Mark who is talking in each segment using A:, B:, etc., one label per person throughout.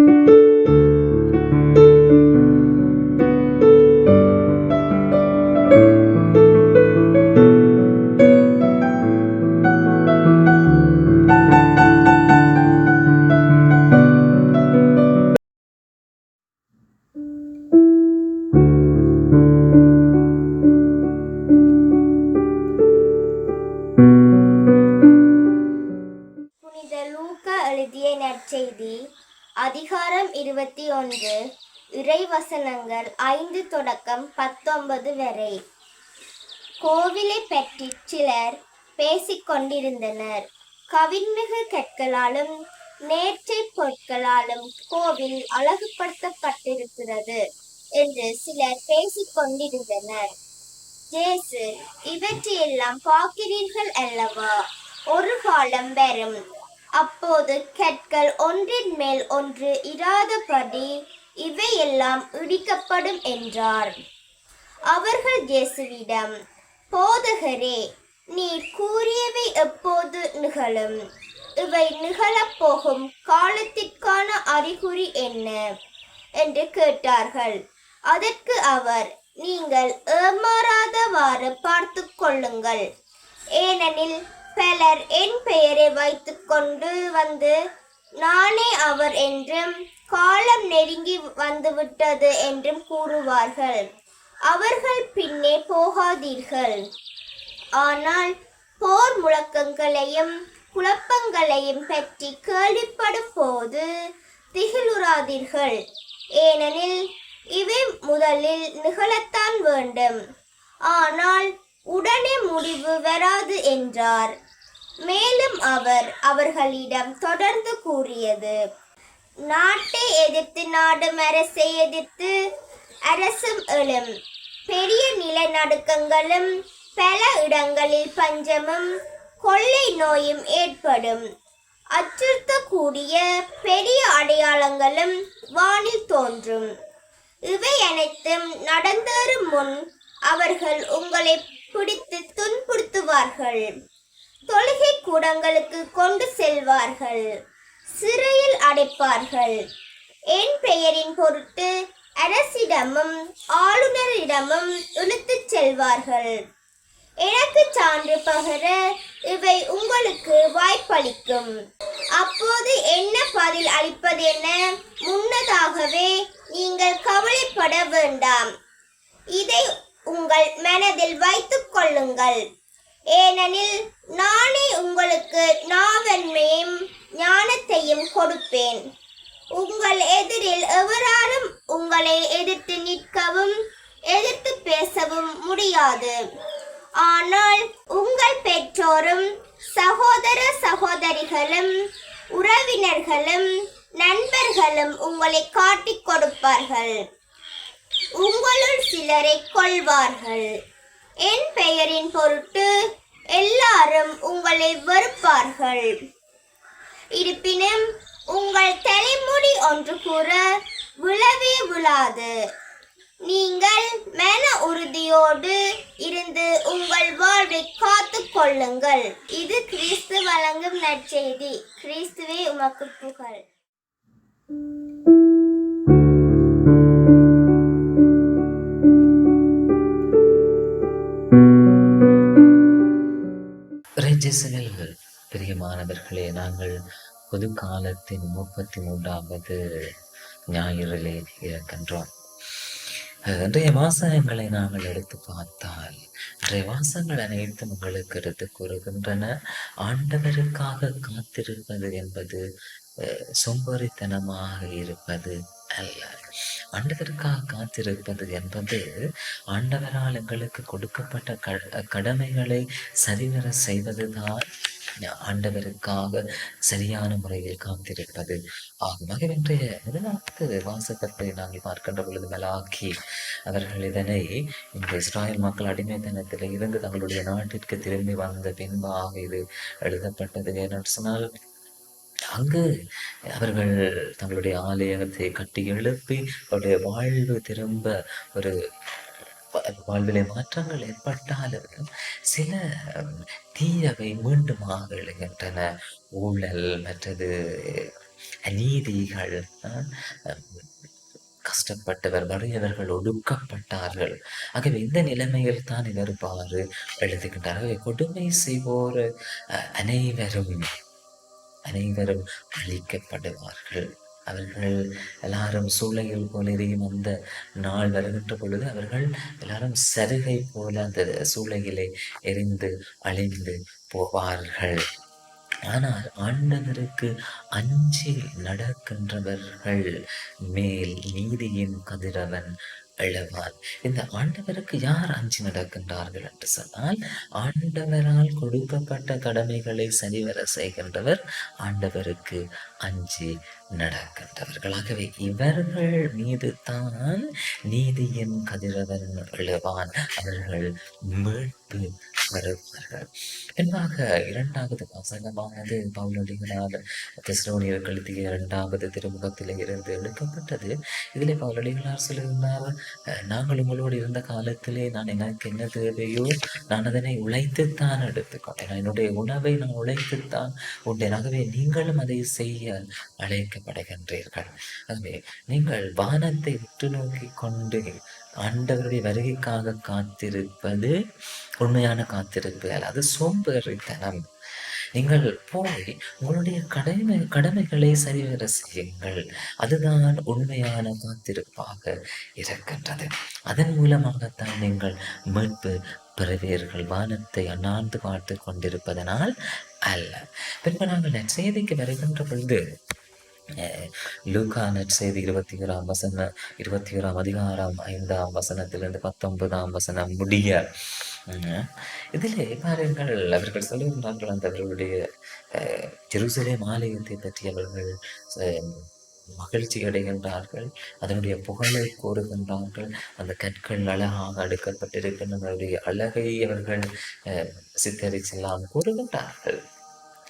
A: thank you. இருபத்தி ஒன்று இறைவசனங்கள் ஐந்து தொடக்கம் பத்தொன்பது வரை. கோவிலை பற்றி சிலர் பேசிக் கொண்டிருந்தனர். கவின்மிகு கற்களாலும் நேர்ச்சை பொருட்களாலும் கோவில் அழகுபடுத்தப்பட்டிருக்கிறது என்று சிலர் பேசிக் கொண்டிருந்தனர். ஜேசு இவற்றையெல்லாம் பார்க்கிறீர்கள் அல்லவா? ஒரு காலம் வரும். அப்போது கற்கள் ஒன்றின் மேல் ஒன்று இராதபடி இவையெல்லாம் இடிக்கப்படும் என்றார். அவர்கள் இயேசுவிடம் போதகரே நீர் கூறியவை எப்போது நிகழும்? இவை நிகழப்போகும் காலத்திற்கான அறிகுறி என்ன என்று கேட்டார்கள். அதற்கு அவர் நீங்கள் ஏமாறாதவாறு பார்த்து கொள்ளுங்கள். ஏனெனில் பலர் என் பெயரை வைத்துக்கொண்டு வந்து நானே அவர் என்றும் காலம் நெருங்கி வந்துவிட்டது என்றும் கூறுவார்கள். அவர்கள் பின்னே போகாதீர்கள். ஆனால் போர் முழக்கங்களையும் குழப்பங்களையும் பற்றி கேள்விப்படும் போது திகிலுறாதீர்கள். ஏனெனில் இவை முதலில் நிகழத்தான் வேண்டும். ஆனால் உடனே முடிவு வராது என்றார். மேலும் அவர் அவர்களிடம் தொடர்ந்து கூறியது நாட்டை எதிர்த்து நாடும் அரசை எதிர்த்து அரசும் எழும். பெரிய நிலநடுக்கங்களும் பல இடங்களில் பஞ்சமும் கொள்ளை நோயும் ஏற்படும். அச்சுறுத்தக்கூடிய பெரிய அடையாளங்களும் வானில் தோன்றும். இவை அனைத்தும் நடந்தேறும் முன் அவர்கள் உங்களை பிடித்து துன்புறுத்துவார்கள். தொழுகை கூடங்களுக்கு கொண்டு செல்வார்கள். சிறையில் அடைப்பார்கள். என் பெயரின் பொருட்டு அரசிடமும் ஆளுநரிடமும் இழுத்துச் செல்வார்கள். எனக்கு சான்று பகர இவை உங்களுக்கு வாய்ப்பளிக்கும். அப்போது என்ன பதில் அளிப்பது என முன்னதாகவே நீங்கள் கவலைப்பட வேண்டாம். இதை உங்கள் மனதில் வைத்துக் கொள்ளுங்கள். ஏனெனில் நானே உங்களுக்கு நாவன்மையும் ஞானத்தையும் கொடுப்பேன். உங்கள் எதிரில் எவராலும் உங்களை எதிர்த்து நிற்கவும் எதிர்த்து பேசவும் முடியாது. ஆனால் உங்கள் பெற்றோரும் சகோதர சகோதரிகளும் உறவினர்களும் நண்பர்களும் உங்களை காட்டிக் கொடுப்பார்கள். உங்களுள் சிலரை கொள்வார்கள் என் பெயரின் பொருட்டு எல்லாரும் உங்களை வெறுப்பார்கள். இருப்பினும் உங்கள் தலைமுடி ஒன்று கூற விழவே விழாது. நீங்கள் மன உறுதியோடு இருந்து உங்கள் வாழ்வை காத்து கொள்ளுங்கள். இது கிறிஸ்து வழங்கும் நற்செய்தி. கிறிஸ்துவே உமக்கு புகழ்.
B: மாணவர்களே நாங்கள் பொது காலத்தின் முப்பத்தி மூன்றாவது ஞாயிறிலே இருக்கின்றோம் இன்றைய வாசகங்களை நாங்கள் எடுத்து பார்த்தால் இன்றைய வாசகங்கள் அனைத்தும் உங்களுக்கு எடுத்து கூறுகின்றன. ஆண்டவருக்காக காத்திருப்பது என்பது அஹ், சோம்பேறித்தனமாக இருப்பது அல்ல. ஆண்டவருக்காக காத்திருப்பது என்பது ஆண்டவரால் எங்களுக்கு கொடுக்கப்பட்ட க- கடமைகளை சரிவர செய்வதுதான் ஆண்டவருக்காக சரியான முறையில் காத்திருப்பது ஆகும் இன்றைய முதலாவது வாசகத்தை நாங்கள் பார்க்கின்ற பொழுது மலாக்கி அவர்கள் இதனை இந்த இஸ்ராயல் மக்கள் அடிமைத்தனத்தில் இருந்து தங்களுடைய நாட்டிற்கு திரும்பி வந்த பின்பாக இது எழுதப்பட்டது. ஏன்னு சொன்னால் அங்கு அவர்கள் தங்களுடைய ஆலயத்தை கட்டி எழுப்பி அவருடைய வாழ்வு திரும்ப ஒரு வாழ்விலை மாற்றங்கள் ஏற்பட்டாலும் சில தீயவை மீண்டுமாக எழுகின்றன ஊழல் மற்றது அநீதிகள் கஷ்டப்பட்டவர் வறியவர்கள் ஒடுக்கப்பட்டார்கள். ஆகவே இந்த நிலைமையில் தான் இவருப்பாறு பாரு எழுதுகின்றார். கொடுமை செய்வோர் அனைவரும் அனைவரும் அழிக்கப்படுவார்கள். அவர்கள் எல்லாரும் சூளைகள் போல எரியும் அந்த நாள் வருகின்ற பொழுது அவர்கள் எல்லாரும் சருகை போல அந்த சூளையிலே எரிந்து அழிந்து போவார்கள். ஆனால் ஆண்டவருக்கு அஞ்சி நடக்கின்றவர்கள் மேல் நீதியின் கதிரவன் எழுவான் இந்த ஆண்டவருக்கு யார் அஞ்சு நடக்கின்றார்கள் என்று சொன்னால் ஆண்டவரால் கொடுக்கப்பட்ட கடமைகளை சரிவர செய்கின்றவர் ஆண்டவருக்கு அஞ்சு நடக்கின்றவர்களாகவே இவர்கள் மீது தான் நீதியின் கதிரவன் எழுவான் அவர்கள் மீட்பு வருவார்கள் என்பாக இரண்டாவது வசனமானது பவுலடிகளால் தெஸ்லோனியர்கள் கழுத்திய இரண்டாவது திருமுகத்தில் இருந்து எடுக்கப்பட்டது இதிலே பவுலடிகளார் சொல்லுகிறார் நாங்கள் உங்களோடு இருந்த காலத்திலே நான் எனக்கு என்ன தேவையோ நான் அதனை உழைத்துத்தான் எடுத்துக்கொண்டேன். என்னுடைய உணவை நான் உழைத்துத்தான் உண்டேன். ஆகவே நீங்களும் அதை செய்ய அழைக்கப்படுகின்றீர்கள். ஆகவே நீங்கள் வானத்தை உற்று நோக்கி கொண்டு ஆண்டவருடைய வருகைக்காக காத்திருப்பது உண்மையான காத்திருப்பு அது சோம்பேறித்தனம். நீங்கள் போய் உங்களுடைய கடமை கடமைகளை சரிவர செய்யுங்கள். அதுதான் உண்மையான காத்திருப்பாக இருக்கின்றது. அதன் மூலமாகத்தான் நீங்கள் மீட்பு பெறுவீர்கள். வானத்தை அண்ணாந்து பார்த்து கொண்டிருப்பதனால் அல்ல. பின்பு நாங்கள் நற்செய்திக்கு வருகின்ற பொழுது அஹ், நற்செய்தி இருபத்தி ஓராம் வசனம் இருபத்தி ஓராம் அதிகாரம் ஐந்தாம் வசனத்திலிருந்து பத்தொன்பதாம் வசனம் முடிய இதில் பாருங்கள் அவர்கள் சொல்லுகின்றார்கள் அந்த அவர்களுடைய அஹ், ஜெருசலேம் ஆலயத்தை பற்றி அவர்கள் மகிழ்ச்சி அடைகின்றார்கள் அதனுடைய புகழை கூறுகின்றார்கள் அந்த கற்கள் அழகாக அடுக்கப்பட்டிருக்கின்ற அதனுடைய அழகை அவர்கள் சித்தரிச்செல்லாம் கூறுகின்றார்கள்.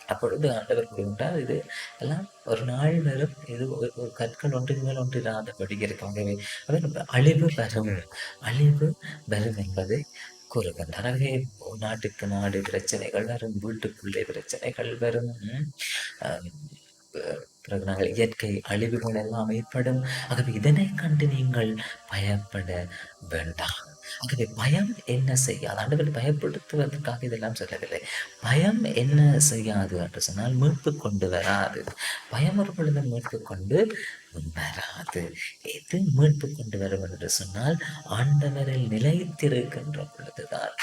B: அப்பொழுது ஆண்டவர் கூறுகின்றார் இது எல்லாம் ஒரு நாள் வரும் இது ஒரு கற்கள் ஒன்றுக்கு மேல் ஒன்று இராதபடி இருக்கும் ஆகவே அழிவு வரும். அழிவு வரும் என்பதை கூறுகின்றார் நாட்டுக்கு நாடு பிரச்சனைகள் வரும் வீட்டுக்குள்ளே பிரச்சனைகள் வரும். பிறகு நாங்கள் இயற்கை அழிவுகள் எல்லாம் ஏற்படும். ஆகவே இதனை கண்டு நீங்கள் பயப்பட வேண்டாம். ஆகவே பயம் என்ன செய்யாது? ஆண்டவர் பயப்படுத்துவதற்காக இதெல்லாம் சொல்லவில்லை. பயம் என்ன செய்யாது என்று சொன்னால் மீட்பு கொண்டு வராது. பயம் ஒரு பொழுது மீட்பு கொண்டு வராது. எது மீட்பு கொண்டு வரும் என்று சொன்னால் ஆண்டவரில் நிலைத்திருக்கின்ற பொழுதுதான்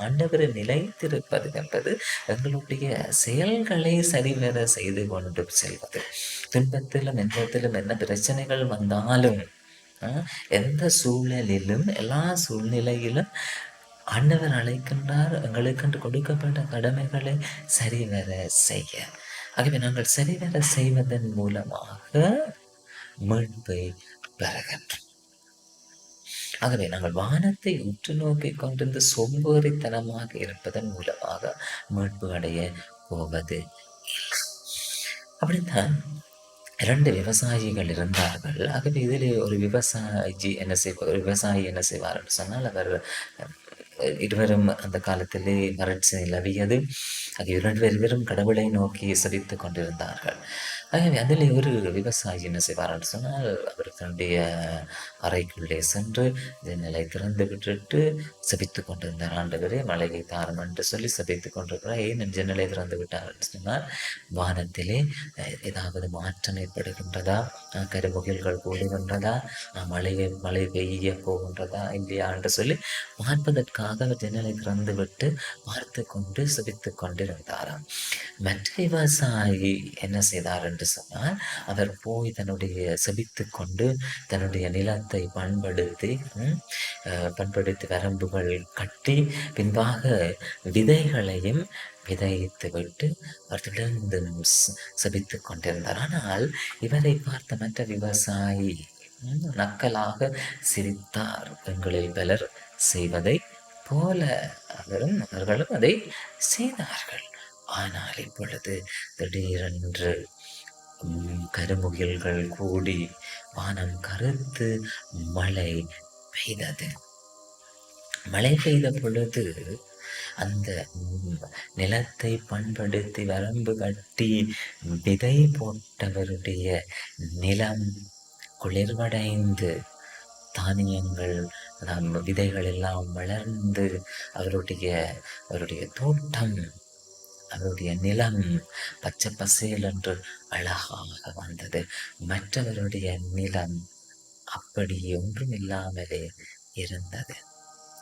B: ஆண்டவரை ஆண்டவரில் நிலைத்திருப்பது என்பது எங்களுடைய செயல்களை சரிவர செய்து கொண்டு செல்வது. துன்பத்திலும் இன்பத்திலும் என்ன பிரச்சனைகள் வந்தாலும் எந்த சூழ்நிலையிலும் எல்லா சூழ்நிலையிலும் ஆண்டவர் அழைக்கின்றார் எங்களுக்கென்று கொடுக்கப்பட்ட கடமைகளை சரிவர செய்ய. ஆகவே நாங்கள் சரிவர செய்வதன் மூலமாக மீட்பை பெறுகின்றோம். ஆகவே நாங்கள் வானத்தை உற்று நோக்கி கொண்டிருந்து சோம்பேறித்தனமாக இருப்பதன் மூலமாக மீட்பு அடைய போவது அப்படித்தான் இரண்டு விவசாயிகள் இருந்தார்கள். ஆகவே இதில் ஒரு விவசாயி என்ன செய்வார் ஒரு விவசாயி என்ன செய்வார் சொன்னால் அவர் இருவரும் அந்த காலத்திலே வறட்சி நிலவியது. ஆகிய இரண்டு பேர் வெறும் கடவுளை நோக்கி செபித்துக் கொண்டிருந்தார்கள். ஆகவே அதில் ஒரு விவசாயி என்ன செய்வார் என்று சொன்னால் அவர் தன்னுடைய அறைக்குள்ளே சென்று ஜன்னலை திறந்து விட்டுட்டு செபித்துக் கொண்டிருந்தார். ஆண்டவரே மழையை தாரம் என்று சொல்லி செபித்துக் கொண்டிருக்கிறார். ஏன் என் ஜன்னலை திறந்து விட்டார் என்று சொன்னால் வானத்திலே ஏதாவது மாற்றம் ஏற்படுகின்றதா? அஹ், கருமுகில்கள் கூடுகின்றதா? மழையை மழை மழை பெய்ய போகின்றதா? இல்லையா? என்று சொல்லி பார்ப்பதற்காக அவர் ஜன்னலை திறந்து விட்டு பார்த்து கொண்டு செபித்துக் கொண்டிருந்தாராம். மற்ற விவசாயி என்ன செய்தார் என்று சொன்னால் அவர் போய் தன்னுடைய செபித்து கொண்டு தன்னுடைய நிலத்தை பண்படுத்தி பண்படுத்தி வரம்புகள் கட்டி பின்பாக விதைகளையும் விதைத்து விட்டு அவர் தொடர்ந்து செபித்து கொண்டிருந்தார். ஆனால் இவரை பார்த்த மற்ற விவசாயி நக்கலாக சிரித்தார். எங்களில் பலர் செய்வதை போல அவரும் அவர்களும் அதை செய்தார்கள். ஆனால் இப்பொழுது திடீரென்று கருமுகில்கள் கூடி வானம் கருத்து மழை பெய்தது. மழை பெய்த பொழுது அந்த நிலத்தை பண்படுத்தி வரம்பு கட்டி விதை போட்டவருடைய நிலம் குளிர்வடைந்து தானியங்கள் நம் விதைகள் எல்லாம் வளர்ந்து அவருடைய அவருடைய தோட்டம் அவருடைய நிலம் பச்சை பசேல் என்று அழகாக வந்தது. மற்றவருடைய நிலம் அப்படி ஒன்றும் இல்லாமலே இருந்தது.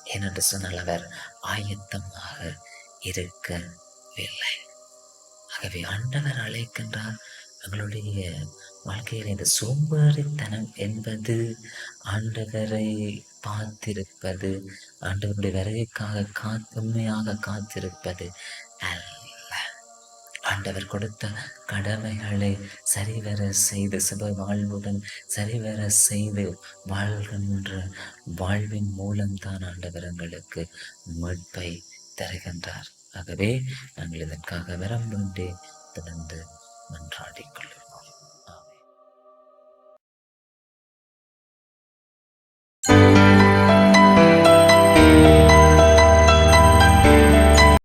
B: ஏனென்று சொன்னால் அவர் ஆயத்தமாக இருக்கவில்லை. ஆகவே ஆண்டவர் அழைக்கின்றார் எங்களுடைய வாழ்க்கையில் இந்த சோம்பேறித்தனம் என்பது ஆண்டவரை பார்த்திருப்பது ஆண்டவருடைய வருகைக்காக கா உண்மையாக காத்திருப்பது. அல்ல. ஆண்டவர் கொடுத்த கடமைகளை சரிவர செய்து சுப வாழ்வுடன் சரிவர செய்து வாழ்கின்ற வாழ்வின் மூலம்தான் ஆண்டவர் எங்களுக்கு மீட்பை தருகின்றார். ஆகவே நாங்கள் இதற்காக விரம்புண்டே தொடர்ந்து திறந்து